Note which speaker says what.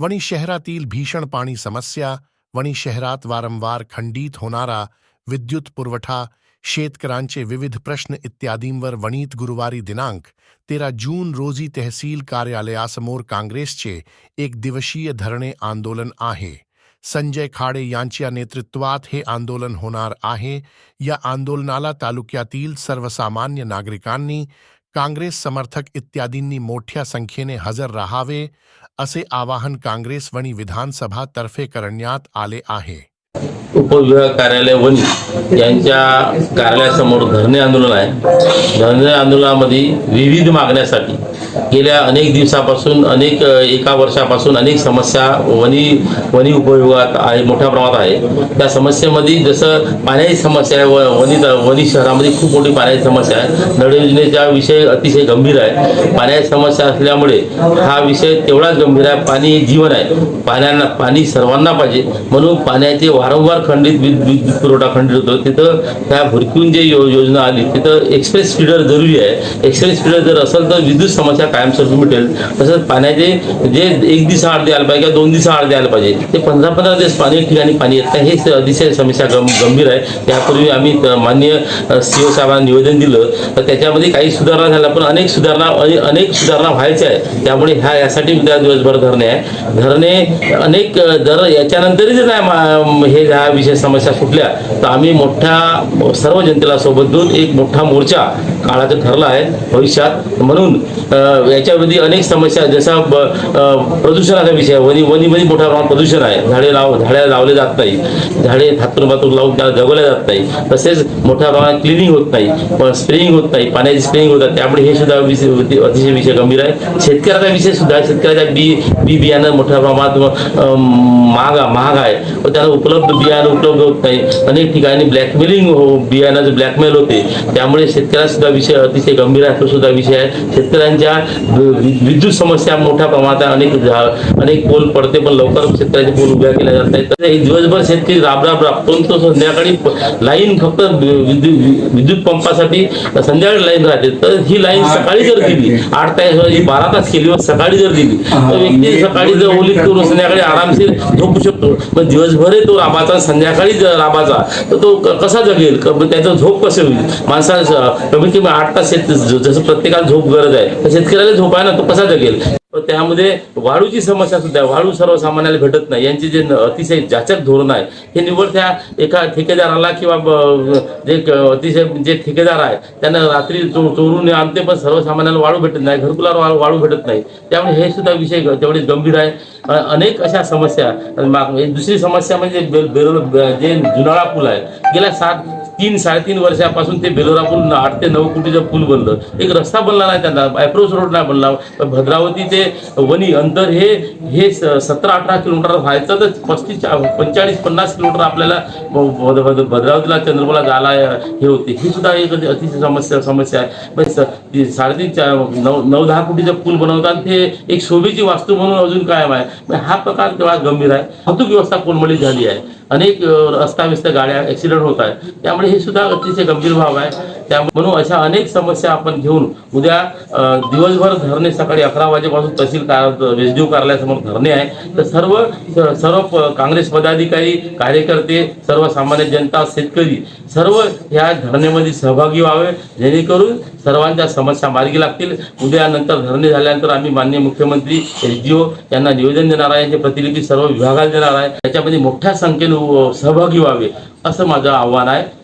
Speaker 1: वणी शहरातील भीषण पाणी समस्या वणी शहरात वारंवार खंडित होणारा विद्युत पुरवठा शेतकऱ्यांचे विविध प्रश्न इत्यादींवर वणीत गुरुवारी दिनांक तेरा जून रोजी तहसील कार्यालयासमोर काँग्रेसचे एक दिवसीय धरणे आंदोलन आहे. संजय खाडे यांच्या नेतृत्वात हे आंदोलन होणार आहे. या आंदोलनाला तालुक्यातील सर्वसामान्य नागरिकांनी काँग्रेस समर्थक इत्यादींनी मोठ्या संख्येने हजर राहावे असे आवाहन काँग्रेस वणी विधानसभा तर्फे करण्यात आले आहे.
Speaker 2: उपविभाग कार्यालय वणी यांच्या कार्यालयासमोर धरणे आंदोलन आहे. धरणे आंदोलनामध्ये विविध मागण्यासाठी गेल्या अनेक दिवसापासून अनेक एका वर्षापासून अनेक समस्या वनी वनी उपविभागात आहे मोठ्या प्रमाणात आहे. त्या समस्येमध्ये जसं पाण्याची समस्या आहे व वनी वनी शहरामध्ये खूप मोठी पाण्याची समस्या आहे. नळ योजनेचा विषय अतिशय गंभीर आहे. पाण्याची समस्या असल्यामुळे हा विषय तेवढाच गंभीर आहे. पाणी जीवन आहे. पाण्याला पाणी सर्वांना पाहिजे. म्हणून पाण्याचे वारंवार खंड खंडित वीज विद्युत पुरवठा खंडित होतो. तिथं त्या भरकून जे यो- योजना आली तिथं एक्सप्रेस फीडर जरुरी आहे. एक्सप्रेस फीडर जर असेल तर विद्युत समस्या कायमस्वरूपी मिटेल. तसंच पाण्याचे जे एक दिवसा आड द्यायला पाहिजे किंवा दोन दिवसा आड द्यायला पाहिजे ते पंधरा पंधरा दिवस पाणी ठिकाणी पाणी येत नाही. हे अतिशय समस्या गं गंभीर आहे. त्यापूर्वी आम्ही त- माननीय ओ साहेबांना निवेदन दिलं. तर त्याच्यामध्ये काही सुधारणा झाल्या पण अनेक सुधारणा अनेक सुधारणा व्हायच्या आहे त्यामुळे ह्या यासाठी उद्या दिवसभर धरणे आहे. धरणे अनेक दर याच्यानंतरच याच्यानंतरही जर नाही हे ह्या विषय समस्या सुटल्या तर आम्ही मोठ्या सर्व जनतेला सोबत घेऊन एक मोठा मोर्चा काळाचं ठरला आहे भविष्यात. म्हणून याच्यामध्ये अनेक समस्या जसा प्रदूषणाचा विषय वनी वनी वनीमध्ये मोठ्या प्रमाणात प्रदूषण आहे. झाडे लाव झाडे लावले जात नाही. झाडे थातून बातून लावून त्याला जगवल्या जात नाही. तसेच मोठ्या प्रमाणात क्लिनिंग होत नाही. स्प्रेइंग होत नाही. पाण्याची स्प्रेइंग होतात त्यामुळे हे सुद्धा विषय अतिशय विषय गंभीर आहे. शेतकऱ्याचा विषय सुद्धा शेतकऱ्याच्या बी बी बियाणं मोठ्या प्रमाणात महाग महाग आहे. व त्याला उपलब्ध बियाणं उपलब्ध होत नाही. अनेक ठिकाणी ब्लॅकमेलिंग हो बियाणाचं ब्लॅकमेल होते त्यामुळे शेतकऱ्याचा सुद्धा विषय अतिशय गंभीर आहे तो सुद्धा विषय आहे. शेतकऱ्यांच्या विद्युत समस्या मोठ्या प्रमाणात. अनेक अनेक पोल पडते पण लवकर शेतकऱ्याचे पोल उभ्या केल्या जात नाही तर दिवसभर शेतकरी राब राब राबतो तो संध्याकाळी लाईन फक्त विद्युत पंपासाठी संध्याकाळी लाईन राहते. तर ही लाईन सकाळी जर दिली आठ तास बारा तास केली सकाळी जर दिली तर व्यक्ती सकाळी जर ओलीत करून संध्याकाळी आरामशीर झोपू शकतो. पण दिवसभरही तो राबाचा संध्याकाळी संध्याकाळी राबाचा तर तो कसा जगेल? त्याचा म्हणजे त्याचं झोप कसं होईल? माणसाला कमीत कमी आठ तास शेत जसं प्रत्येकाला झोप गरज आहे तर शेतकऱ्याला झोप आहे ना तो कसा जगेल? त्यामध्ये वाळूची समस्या सुद्धा वाळू सर्वसामान्याला भेटत नाही. यांचे जे अतिशय जाचक धोरण आहे हे निवड त्या एका ठेकेदाराला किंवा जे अतिशय जे ठेकेदार आहे त्यांना रात्री चो चोरून आणते पण सर्वसामान्याला वाळू भेटत नाही. घरकुला वाळू वाळू भेटत नाही. त्यामुळे हे सुद्धा विषय तेवढे गंभीर आहे. अनेक अशा समस्या. माग- दुसरी समस्या म्हणजे बे जे जुनाळा पूल आहे गेल्या सात तीन साडेतीन वर्षापासून ते बेलोरा पूल आठ ते नऊ कोटीचं पूल बनलं. एक रस्ता बनला नाही त्यांना. अप्रोच रोड नाही बनला. भद्रावती ते वणी अंतर हे हे सतरा अठरा किलोमीटर व्हायचं तर पस्तीस पंचेचाळीस पन्नास किलोमीटर आपल्याला भद्रावतीला चंद्रपूरला जायला हे होते. ही सुद्धा एक अतिशय समस्या समस्या आहे. साडेतीन चार- नऊ नऊ दहा कोटीचं पूल बनवतात ते एक शोभेची वास्तू म्हणून अजून कायम आहे. हा प्रकार तेव्हा गंभीर आहे. वाहतूक व्यवस्था कोलमडीत झाली आहे. अनेक अस्ताव्यस्त गाड्या ऍक्सिडेंट होत आहेत. त्यामुळे हे सुद्धा अतिशय गंभीर भाव आहे. त्यामुळे म्हणून अशा अनेक समस्या आपण घेऊन उद्या दिवसभर धरणे सकाळी अकरा वाजेपासून तहसील कार कार्यालयासमोर धरणे आहे. तर सर्व सर्व काँग्रेस पदाधिकारी कार्यकर्ते सर्वसामान्य जनता शेतकरी सर्व ह्या धरणेमध्ये सहभागी व्हावे. जेणेकरून सर्वांच्या समस्या मार्गी लागतील. उद्या नंतर धरणे झाल्यानंतर आम्ही माननीय मुख्यमंत्री एस यांना निवेदन देणार आहे. याची प्रतिलिपी सर्व विभागाला देणार आहे. त्याच्यामध्ये मोठ्या संख्येने सहभागी व्हावे असं माझं आव्हान आहे.